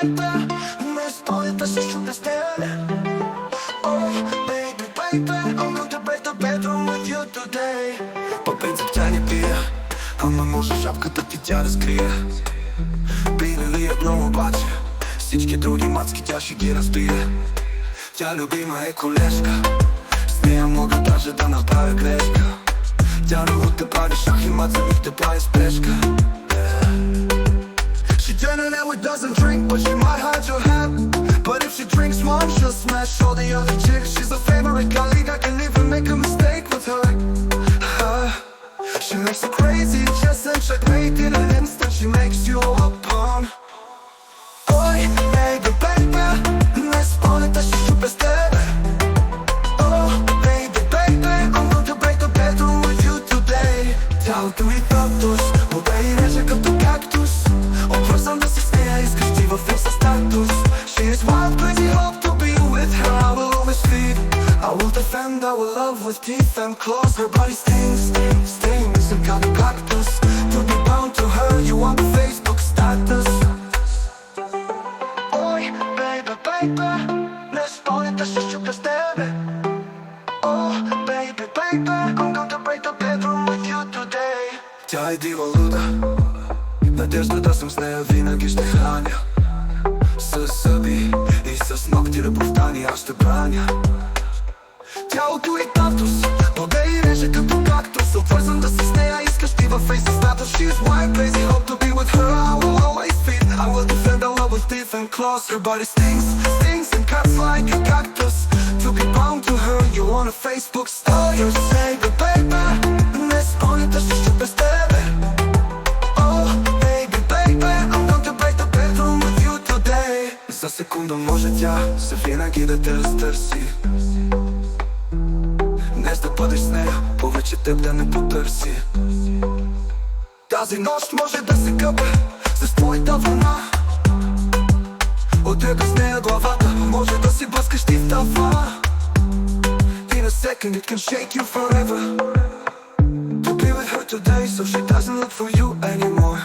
тебе Не стои да се чуде с теб Oh, baby, baby I'm gonna break the bedroom with you today По принцип тя не пия Ама може шапката ти тя разкрие Пили ли едно обаче Всички други мацки тя ще ги разбие. Тя любима е колежка С нея мога даже да направя грешка Тя любов те прави шах и мат, завих те прави спешка yeah. Generally doesn't drink, but she might hide your hand. But if she drinks one, she'll smash all the other chicks. She's a favorite colleague, I can even make a mistake with her. Uh, she makes you crazy, just and checkmate in an instant. She makes you will defend our love with teeth and claws. Her body stings, stings, stings, and got a cactus. To be bound to her, you want the Facebook status. Ой, baby, baby, не спалите се, що без тебе. Oh, baby, baby, I'm going to break the bedroom with you today. Тя е дива луда, надежда да съм с нея винаги ще храня. С зъби и с ногти любовта ни аз ще браня. Тялото и татус, плода и реже като кактус. Обвързан да си с нея, искаш ти във фейса статус. She is wild, crazy, hope to be with her. I will always feed, I will defend our love with teeth and claws. Her body stings, stings and cuts like a cactus. To be bound to her, you want a Facebook status. Say the baby, не спомняте се, що без тебе. Oh, baby, baby, I'm going break the bedroom with you today. За секунда може тя се винаги да те разтърси. Днес да бъдеш с нея, повече теб да не потърси. Тази нощ може да се къпе с твоята вълна. Отега с нея главата, може да си блъскаш ти в тава. In a second it can shake you forever. To be with her today, so she doesn't look for you anymore.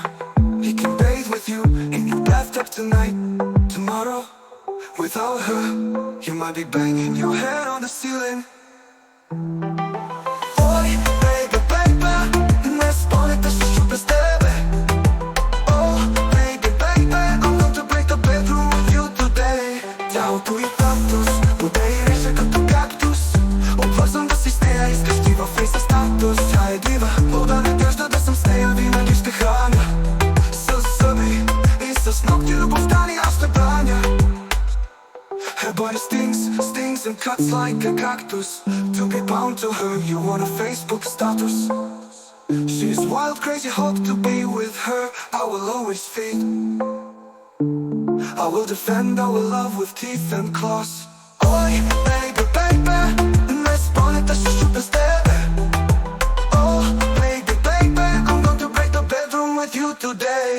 He can bathe with you in your bathtub tonight. Tomorrow, without her, you might be banging your head on the ceiling. с ногти любовта ни аз ще браня. Her body stings, stings and cuts like a cactus. To be bound to her, you want a Facebook status. She's wild, crazy, hope to be with her. I will always feed. I will defend our love with teeth and claws. Ой, baby, baby, не спомняте се, що без тебе. Oh, baby, baby, I'm going to break the bedroom with you today.